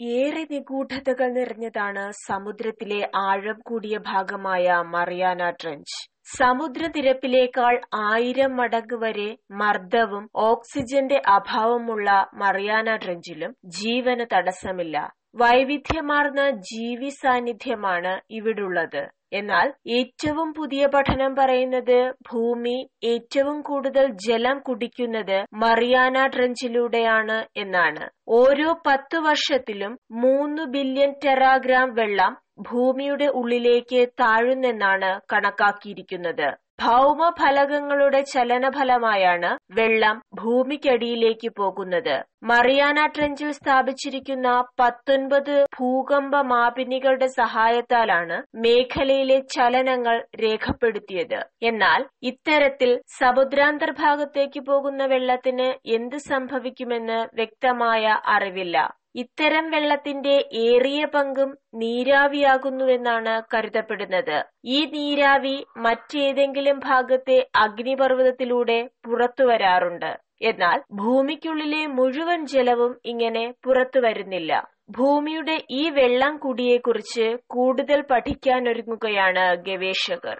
ഏറെ നിഗൂഢതകൾ നിറഞ്ഞതാണ് സമുദ്രത്തിലെ ആഴം കൂടിയ ഭാഗമായ മറിയാന ട്രെഞ്ച്. സമുദ്രനിരപ്പിലേക്കാൾ ആയിരം മടങ്ങ് വരെ മർദ്ദവും ഓക്സിജന്റെ അഭാവമുള്ള മറിയാന ട്രഞ്ചിലും ജീവന് തടസ്സമില്ല. വൈവിധ്യമാർന്ന ജീവി സാന്നിധ്യമാണ് ഇവിടുള്ളത്. എന്നാൽ ഏറ്റവും പുതിയ പഠനം പറയുന്നത് ഭൂമി ഏറ്റവും കൂടുതൽ ജലം കുടിക്കുന്നത് മറിയാന ട്രഞ്ചിലൂടെയാണ് എന്നാണ്. ഓരോ പത്തു വർഷത്തിലും മൂന്ന് ബില്യൺ ടെറാഗ്രാം വെള്ളം ഭൂമിയുടെ ഉള്ളിലേക്ക് താഴുന്നെന്നാണ് കണക്കാക്കിയിരിക്കുന്നത്. ഭൗമഫലകങ്ങളുടെ ചലനഫലമായാണ് വെള്ളം ഭൂമിക്കടിയിലേക്ക് പോകുന്നത്. മറിയാന ട്രെഞ്ചിൽ സ്ഥാപിച്ചിരിക്കുന്ന പത്തൊൻപത് ഭൂകമ്പ മാപിനികളുടെ സഹായത്താലാണ് മേഖലയിലെ ചലനങ്ങൾ രേഖപ്പെടുത്തിയത്. എന്നാൽ ഇത്തരത്തിൽ സമുദ്രാന്തർഭാഗത്തേക്ക് പോകുന്ന വെള്ളത്തിന് എന്ത് സംഭവിക്കുമെന്ന് വ്യക്തമായ അറിവില്ല. ഇത്തരം വെള്ളത്തിന്റെ ഏറിയ പങ്കും നീരാവിയാകുന്നുവെന്നാണ് കരുതപ്പെടുന്നത്. ഈ നീരാവി മറ്റേതെങ്കിലും ഭാഗത്തെ അഗ്നിപർവതത്തിലൂടെ പുറത്തുവരാറുണ്ട്. എന്നാൽ ഭൂമിക്കുള്ളിലെ മുഴുവൻ ജലവും ഇങ്ങനെ പുറത്തു വരുന്നില്ല ഭൂമിയുടെ ഈ വെള്ളം കൂടിയെക്കുറിച്ച് കൂടുതൽ പഠിക്കാനൊരുങ്ങുകയാണ് ഗവേഷകർ.